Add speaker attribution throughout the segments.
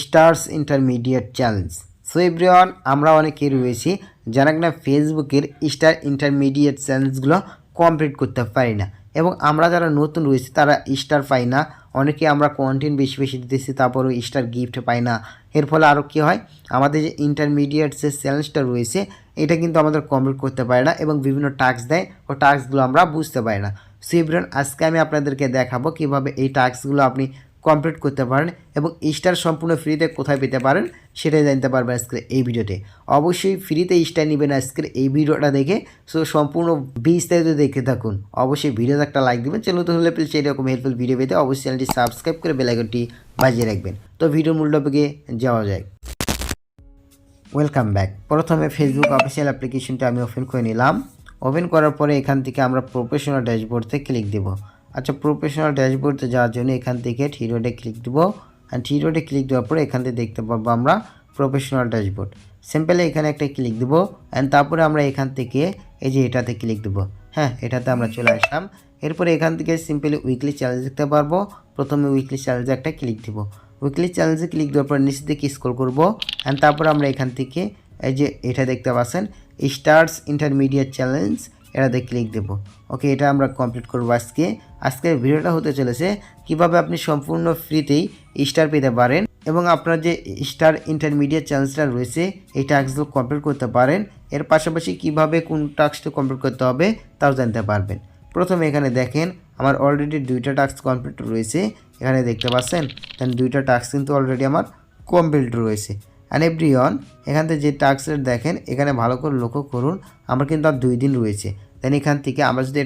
Speaker 1: Stars intermediate challenge. So everyone আমরা অনেকেই রয়েছি যারা কিনা ফেসবুকের স্টার ইন্টারমিডিয়েট চ্যালেঞ্জগুলো কমপ্লিট করতে পারি না। এবং আমরা যারা নতুন রয়েছি, তারা স্টার পাই না। অনেকে আমরা কন্টেন্ট বেশি বেশি দিতেছি, তারপরেও স্টার গিফট পাই না। এর ফলে আরও কী হয়? আমাদের যে ইন্টারমিডিয়েট যে চ্যালেঞ্জটা রয়েছে, এটা কিন্তু আমাদের কমপ্লিট করতে পারে না এবং বিভিন্ন টাস্ক দেয়। ও টাস্কগুলো আমরা বুঝতে পারি না। সো এভরিওয়ান আজকে আমি আপনাদেরকে দেখাবো কীভাবে এই টাস্কগুলো আপনি কমপ্লিট করতে পারেন এবং স্টার সম্পূর্ণ ফ্রিতে কোথায় পেতে পারেন সেটাই জানতে পারবেন আজকের এই ভিডিওতে। অবশ্যই ফ্রিতে স্টার নেবেন আজকের এই ভিডিওটা দেখে। সো সম্পূর্ণ বিস্তারিত দেখে থাকুন। অবশ্যই ভিডিওতে একটা লাইক দেবেন। চ্যানেল তো হলে প্লিজ এরকম হেল্পফুল ভিডিও পেতে অবশ্যই চ্যানেলটি সাবস্ক্রাইব করে বেলাইকনটি বাজিয়ে রাখবেন। তো ভিডিওর মূল টপিকে যাওয়া যায় ওয়েলকাম ব্যাক প্রথমে ফেসবুক অফিসিয়াল অ্যাপ্লিকেশনটা আমি ওপেন করে নিলাম। ওপেন করার পরে এখান থেকে আমরা প্রফেশনাল ড্যাশবোর্ডতে ক্লিক দেব। আচ্ছা প্রফেশনাল ড্যাশবোর্ডে যাওয়ার জন্য এখান থেকে থিরোডে ক্লিক দেবো। অ্যান্ড থিরোডে ক্লিক দেওয়ার পরে এখান থেকে দেখতে পারব আমরা প্রফেশনাল ড্যাশবোর্ড সিম্পলি এখানে একটা ক্লিক দেবো। অ্যান্ড তারপরে আমরা এখান থেকে এই যে এটাতে ক্লিক দেবো। হ্যাঁ এটাতে আমরা চলে আসলাম। এরপরে এখান থেকে সিম্পলি উইকলি চ্যালেঞ্জ দেখতে পারব। প্রথমে উইকলি চ্যালেঞ্জে একটা ক্লিক দেবো। উইকলি চ্যালেঞ্জে ক্লিক দেওয়ার পর নিচের দিকে স্ক্রল করব। অ্যান্ড তারপর আমরা এখান থেকে এই যে এটা দেখতে পাচ্ছেন স্টার্স ইন্টারমিডিয়েট চ্যালেঞ্জ এটাতে ক্লিক দেব। ওকে এটা আমরা কমপ্লিট করব আজকে। আজকের ভিডিওটা হতে চলেছে কীভাবে আপনি সম্পূর্ণ ফ্রিতেই স্টার পেতে পারেন এবং আপনার যে স্টার ইন্টারমিডিয়েট চ্যালেঞ্জটা রয়েছে এই টাস্কগুলো কমপ্লিট করতে পারেন। এর পাশাপাশি কীভাবে কোন টাস্কটা কমপ্লিট করতে হবে, তাও জানতে পারবেন। প্রথমে এখানে দেখেন, আমার অলরেডি দুইটা টাস্ক কমপ্লিট রয়েছে। এখানে দেখতে পাচ্ছেন দেন দুইটা টাস্ক কিন্তু অলরেডি আমার কমপ্লিট রয়েছে। অ্যান্ড এভরিওয়ান এখান থেকে যে টাস্কের দেখেন, এখানে ভালো করে লক্ষ্য করুন, আমার কিন্তু আর দুই দিন রয়েছে। দেন এখান থেকে আমরা যদি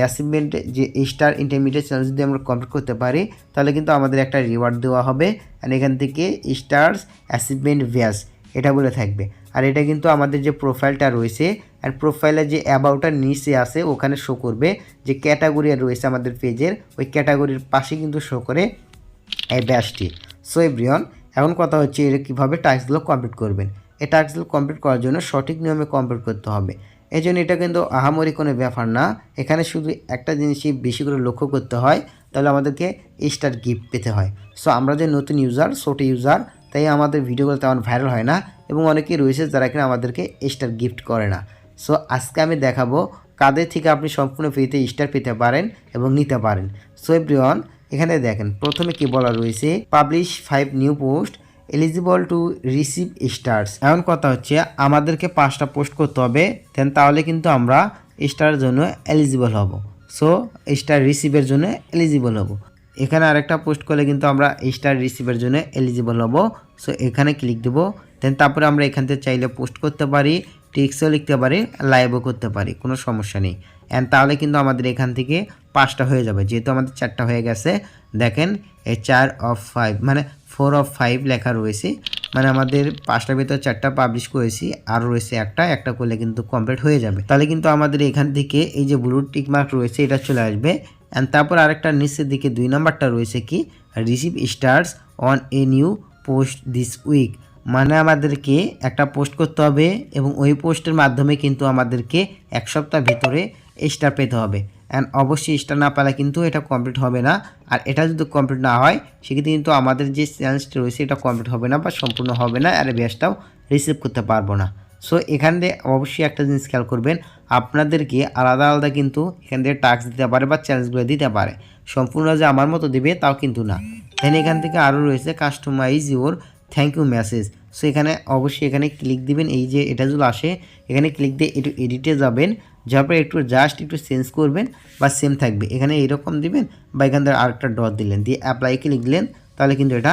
Speaker 1: অ্যাচিভমেন্ট যে স্টার ইন্টারমিডিয়েট চ্যানেল যদি আমরা কমপ্লিট করতে পারি, তাহলে কিন্তু আমাদের একটা রিওয়ার্ড দেওয়া হবে। অ্যান্ড এখান থেকে স্টার্স অ্যাচিভমেন্ট ভ্যাস এটা বলে থাকবে। আর এটা কিন্তু আমাদের যে প্রোফাইলটা রয়েছে, আর প্রোফাইলের যে অ্যাবাউটার নিচে আছে, ওখানে শো করবে। যে ক্যাটাগরি রয়েছে আমাদের পেজের ওই ক্যাটাগরির পাশে কিন্তু শো করে এই ব্যাসটি সো এভরিওয়ান এখন কথা হচ্ছে এর কীভাবে টাস্কগুলো কমপ্লিট করবেন। এই টাস্কগুলো কমপ্লিট করার জন্য সঠিক নিয়মে কমপ্লিট করতে হবে। এই জন্য এটা কিন্তু আহামরি কোনো ব্যাপার না। এখানে শুধু একটা জিনিসই বেশি করে লক্ষ্য করতে হয়, তাহলে আমাদেরকে স্টার গিফট পেতে হয়। সো আমরা যে নতুন ইউজার ছোটো ইউজার তাই আমাদের ভিডিওগুলো তেমন ভাইরাল হয় না এবং অনেকেই রয়েছে যারা কিনা আমাদেরকে স্টার গিফট করে না। সো আজকে আমি দেখাবো কাদের থেকে আপনি সম্পূর্ণ ফ্রিতে স্টার পেতে পারেন এবং নিতে পারেন। সো এভরিওয়ান এখানে দেখেন, প্রথমে কি বলা রয়েছে? Publish five new post eligible to receive stars এমন কথা হচ্ছে, আমাদেরকে পাঁচটা পোস্ট করতে হবে দেন তাহলে কিন্তু আমরা স্টারের জন্য এলিজিবল হব। সো স্টার রিসিভের জন্য এলিজিবল হব। এখানে আরেকটা পোস্ট করলে কিন্তু আমরা স্টার রিসিভের জন্য এলিজিবল হব। সো এখানে ক্লিক দেবো দেন তারপরে আমরা এখান থেকে চাইলে পোস্ট করতে পারি টেক্সও লিখতে পারি লাইভও করতে পারি, কোনো সমস্যা নেই। অ্যান্ড তাহলে কিন্তু আমাদের এখান থেকে পাঁচটা হয়ে যাবে। যেহেতু আমাদের চারটা হয়ে গেছে, দেখেন এই চার অফ ফাইভ মানে ফোর অফ ফাইভ লেখা রয়েছে। মানে আমাদের পাঁচটার ভিতর চারটা পাবলিশ করেছি, আর রয়েছে একটা একটা করলে কিন্তু কমপ্লিট হয়ে যাবে। তাহলে কিন্তু আমাদের এখান থেকে এই যে ব্লু টিক মার্ক রয়েছে, এটা চলে আসবে। অ্যান্ড তারপর আরেকটা নিচের দিকে দুই নাম্বারটা রয়েছে কি? Receive stars on a new post this week মানে আমাদেরকে একটা পোস্ট করতে হবে এবং ওই পোস্টের মাধ্যমে কিন্তু আমাদেরকে এক সপ্তাহ ভিতরে স্টার পেতে হবে। অ্যান্ড অবশ্যই স্টার না পেলে কিন্তু এটা কমপ্লিট হবে না। আর এটা যদি কমপ্লিট না হয়, সেক্ষেত্রে কিন্তু আমাদের যে চ্যালেঞ্জটা রয়েছে, এটা কমপ্লিট হবে না বা সম্পূর্ণ হবে না। আর ব্যাসটাও রিসিভ করতে পারব না। সো এখান দিয়ে অবশ্যই একটা জিনিস খেয়াল করবেন, আপনাদেরকে আলাদা আলাদা কিন্তু এখান থেকে টাস্ক দিতে পারে বা চ্যালেঞ্জগুলো দিতে পারে। সম্পূর্ণ যে আমার মতো দেবে, তাও কিন্তু না। দেন এখান থেকে আরও রয়েছে customise your thank you message so এখানে অবশ্যই এখানে ক্লিক দিবেন। এই যে এটা যদি আসে এখানে ক্লিক দিয়ে একটু এডিটে যাবেন। যাওয়ার পরে একটু জাস্ট একটু চেঞ্জ করবেন বা সেম থাকবে। এখানে এরকম দিবেন বা এখান থেকে আরেকটা ডট দিলেন। দিয়ে অ্যাপ্লাই ক্লিক দিলেন তাহলে কিন্তু এটা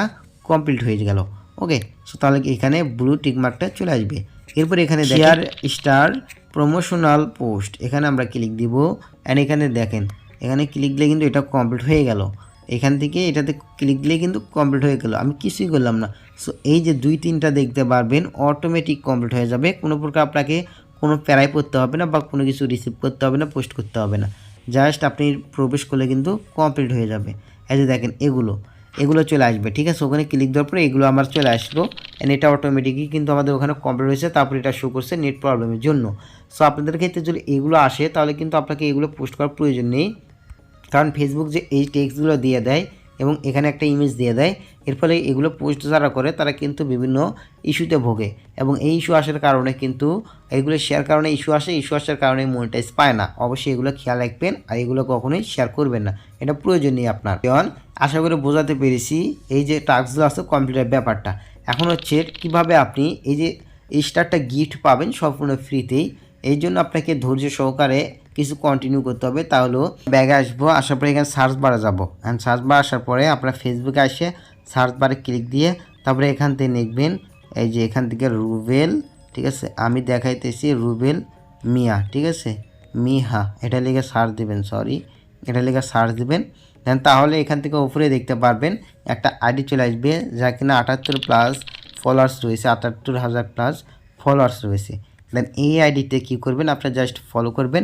Speaker 1: কমপ্লিট হয়ে গেল। ওকে সো তাহলে এখানে ব্লু টিকমার্কটা চলে আসবে। এরপর এখানে শেয়ার স্টার প্রমোশনাল পোস্ট এখানে আমরা ক্লিক দিব। অ্যান্ড এখানে দেখেন এখানে ক্লিক দিলে কিন্তু এটা কমপ্লিট হয়ে গেল। এখান থেকে এটাতে ক্লিক দিলে কিন্তু কমপ্লিট হয়ে গেল। আমি কিছুই করলাম না। সো এই যে দুই তিনটা দেখতে পারবেন অটোমেটিক কমপ্লিট হয়ে যাবে। কোনো প্রকার আপনাকে কোনো প্যারাই পড়তে হবে না বা কোনো কিছু রিসিভ করতে হবে না পোস্ট করতে হবে না। জাস্ট আপনি প্রবেশ করলে কিন্তু কমপ্লিট হয়ে যাবে। এই যে দেখেন, এগুলো এগুলো চলে আসবে, ঠিক আছে? ওখানে ক্লিক দেওয়ার পরে এগুলো আমার চলে আসলো। অ্যান্ড এটা অটোমেটিকই কিন্তু আমাদের ওখানে কমপ্লিট হয়েছে। তারপরে এটা শো করছে নেট প্রবলেমের জন্য। সো আপনাদের ক্ষেত্রে যদি এগুলো আসে, তাহলে কিন্তু আপনাকে এগুলো পোস্ট করার প্রয়োজন নেই। কারণ ফেসবুক যে এই টেক্সটগুলো দিয়ে দেয় এবং এখানে একটা ইমেজ দিয়ে দেয়, এর ফলে এগুলো পোস্ট যারা করে তারা কিন্তু বিভিন্ন ইস্যুতে ভোগে এবং এই ইস্যু আসার কারণে কিন্তু এগুলো শেয়ার কারণে ইস্যু আসে ইস্যু আসার কারণে মনিটাইজ পায় না। অবশ্যই এগুলো খেয়াল রাখবেন আর এগুলো কখনোই শেয়ার করবেন না। এটা প্রয়োজনীয় আপনার। কারণ আশা করি বোঝাতে পেরেছি এই যে টাস্কগুলো আছে কম্পিউটার ব্যাপারটা। এখন হচ্ছে কীভাবে আপনি এই যে স্টারটা গিফট পাবেন সম্পূর্ণ ফ্রিতেই এই জন্য আপনাকে ধৈর্য সহকারে কিছু কন্টিনিউ করতে হবে, তাহলে ব্যাগে আসব, আসার পরে এখানে সার্চ বারে যাব। অ্যান্ড সার্চ বার আসার পরে আপনার ফেসবুকে আসে সার্চ বারে ক্লিক দিয়ে তারপরে এখান থেকে লিখবেন এই যে এখান থেকে রুবেল ঠিক আছে? আমি দেখাইতেছি রুবেল মিয়া ঠিক আছে? মিহা এটা লিখে সার্চ দিবেন সরি এটা লিখে সার্চ দিবেন। দেন তাহলে এখান থেকে উপরে দেখতে পারবেন, একটা আইডি চলে আসবে, যা কিনা আটাত্তর প্লাস ফলোয়ার্স রয়েছে, আটাত্তর হাজার প্লাস ফলোয়ার্স রয়েছে। দেন এই আইডিতে কী করবেন আপনি জাস্ট ফলো করবেন।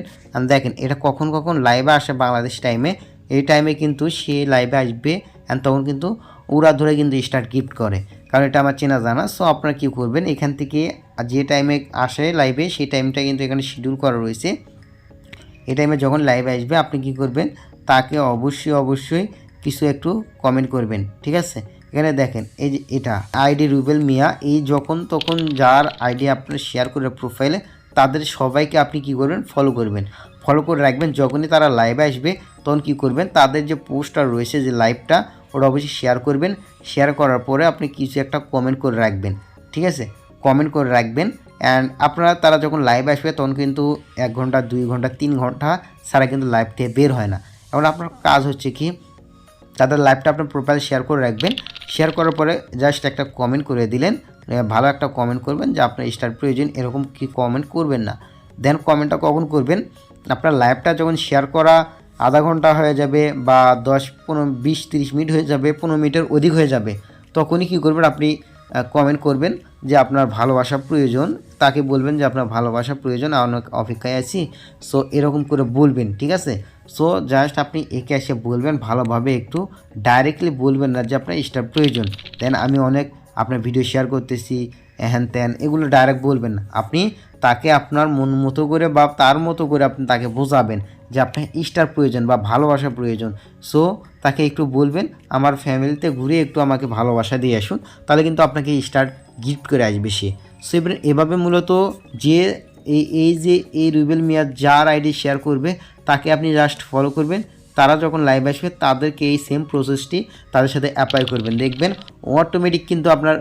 Speaker 1: দেখেন, এটা কখন কখন লাইভে আসে বাংলাদেশ টাইমে এই টাইমে কিন্তু সে লাইভে আসবে অ্যান্ড তখন কিন্তু উড়া ধরে কিন্তু স্টার্ট গিফট করে। কারণ এটা আমার চেনা জানা সো আপনারা কী করবেন, এখান থেকে যে টাইমে আসে লাইভে সেই টাইমটা কিন্তু এখানে শিডিউল করা রয়েছে। এই টাইমে যখন লাইভে আসবে, আপনি কি করবেন, তাকে অবশ্যই অবশ্যই কিছু একটু কমেন্ট করবেন, ঠিক আছে? এখানে দেখেন, এই যে এটা, আইডি রুবেল মিয়া, এই যখন তখন যার আইডি আপনার শেয়ার করে প্রোফাইলে তাদের সবাইকে আপনি কি করবেন? ফলো করবেন। ফলো করে রাখবেন, যখনই তারা লাইভে আসবে, তখন কি করবেন? তাদের যে পোস্টটা রয়েছে, যে লাইভটা ওটা অবশ্যই শেয়ার করবেন। শেয়ার করার পরে আপনি কিছু একটা কমেন্ট করে রাখবেন, ঠিক আছে? কমেন্ট করে রাখবেন অ্যান্ড আপনারা, তারা যখন লাইভ আসবে, তখন কিন্তু এক ঘণ্টা, দুই ঘণ্টা, তিন ঘণ্টা ছাড়া কিন্তু লাইভ থেকে বের হয় না। এখন আপনার কাজ হচ্ছে কি, তাদের লাইভটা আপনার প্রোফাইল শেয়ার করে রাখবেন শেয়ার করার পরে জাস্ট একটা কমেন্ট করে দিলেন। ভালো একটা কমেন্ট করবেন যে আপনার স্টার প্রয়োজন, এরকম কি কমেন্ট করবেন না। দেন কমেন্টটা কখন করবেন? আপনার লাইভটা যখন শেয়ার করা আধা ঘণ্টা হয়ে যাবে বা দশ, পনেরো, বিশ, তিরিশ মিনিট হয়ে যাবে, পনেরো মিনিটের অধিক হয়ে যাবে, তখনই কি করবেন আপনি কমেন্ট করবেন। যে আপনার ভালোবাসা প্রয়োজন, তাকে বলবেন যে আপনার ভালোবাসা প্রয়োজন অনেক অপেক্ষায় আছি। সো এরকম করে বলবেন, ঠিক আছে? সো জাস্ট আপনি একে এসে বলবেন, ভালোভাবে একটু ডাইরেক্টলি বলবেন না যে আপনার স্টার প্রয়োজন। দেন আমি অনেক আপনার ভিডিও শেয়ার করতেছি হ্যান ত্যান এগুলো ডাইরেক্ট বলবেন না। আপনি তাকে আপনার মন মতো করে বা তার মতো করে আপনি তাকে বোঝাবেন যে আপনার স্টার প্রয়োজন বা ভালোবাসা প্রয়োজন। সো তাকে একটু বলবেন, আমার ফ্যামিলিতে ঘুরে একটু আমাকে ভালোবাসা দিয়ে আসুন, তাহলে কিন্তু আপনাকে স্টার গিফট করে আসবে সে। সো এভাবে মূলত যে এই এই যে এই রুবেল মিয়া যার আইডি শেয়ার করবে, তাকে আপনি জাস্ট ফলো করবেন। তারা যখন লাইভ আসবে, তাদেরকে এই সেম প্রসেসটি তাদের সাথে অ্যাপ্লাই করবেন। দেখবেন অটোমেটিক কিন্তু আপনার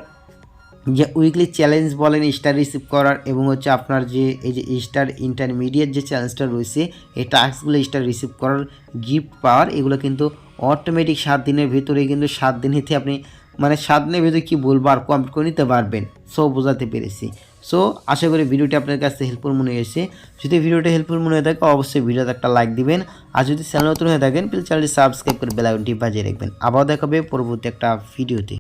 Speaker 1: যে উইকলি চ্যালেঞ্জ বলেন স্টার রিসিভ করার এবং হচ্ছে আপনার যে, এই যে স্টার ইন্টারমিডিয়েট যে চ্যালেঞ্জটা রয়েছে, এই টাস্কগুলো স্টার রিসিভ করার গিফট পাওয়ার এগুলো কিন্তু অটোমেটিক সাত দিনের ভিতরে কিন্তু সাত দিন দিনেতে আপনি মানে স্বাদ নেই ভিতরে কী বলব আর কমেন্ট করে নিতে পারবেন। সো বোঝাতে পেরেছি। সো আশা করি ভিডিওটি আপনার কাছে হেল্পফুল মনে হয়েছে। যদি ভিডিওটি হেল্পফুল মনে হয়ে থাকে, অবশ্যই ভিডিওতে একটা লাইক দিবেন। আর যদি চ্যানেল নতুন হয়ে থাকেন প্লিজ চ্যানেলটি সাবস্ক্রাইব করে বেলাইনটি বাজিয়ে রাখবেন। আবার দেখাবে পরবর্তী একটা ভিডিওতে